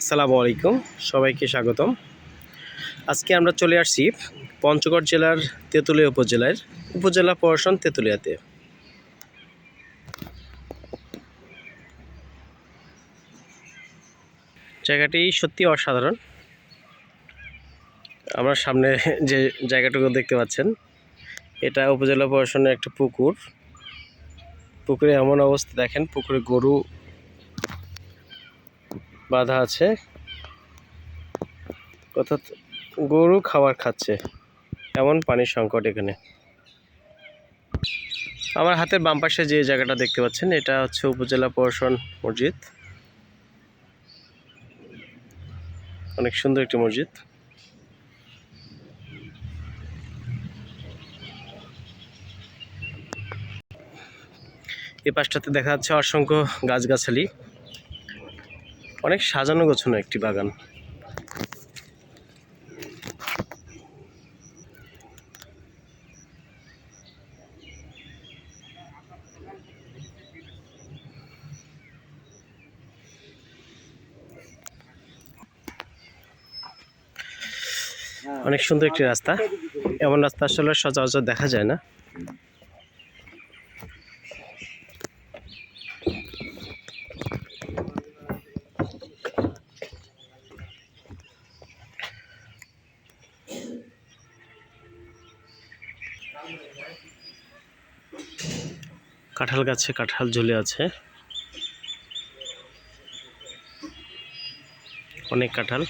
আসসালামু আলাইকুম, সবাইকে স্বাগতম। আজকে আমরা চলে আসছি পঞ্চগড় জেলার তেঁতুলিয়া উপজেলার উপজেলা প্রশাসন তেঁতুলিয়াতে। জায়গাটি সত্যি অসাধারণ। আমার সামনে যে জায়গাটুকু দেখতে পাচ্ছেন, এটা উপজেলা প্রশাসনের একটা পুকুর। পুকুরে এমন অবস্থা, দেখেন পুকুরে গরু বাঁধা আছে। অর্থাৎ গরু খাবার খাচ্ছে। এমন পানির সংকট এখানে। আমার হাতের বাম পাশে যে জায়গাটা দেখতে পাচ্ছেন, এটা হচ্ছে উপজেলা প্রশাসন মসজিদ। অনেক সুন্দর একটি মসজিদ। এই পাশটাতে দেখা যাচ্ছে অসংখ্য গাছগাছালি। অনেক সাজানো গোছানো একটি বাগান। অনেক সুন্দর একটি রাস্তা। এমন রাস্তা আসলে সচরাচর দেখা যায় না। কাঁঠাল গাছে কাঁঠাল ঝুলে আছে। অনেক কাঁঠাল।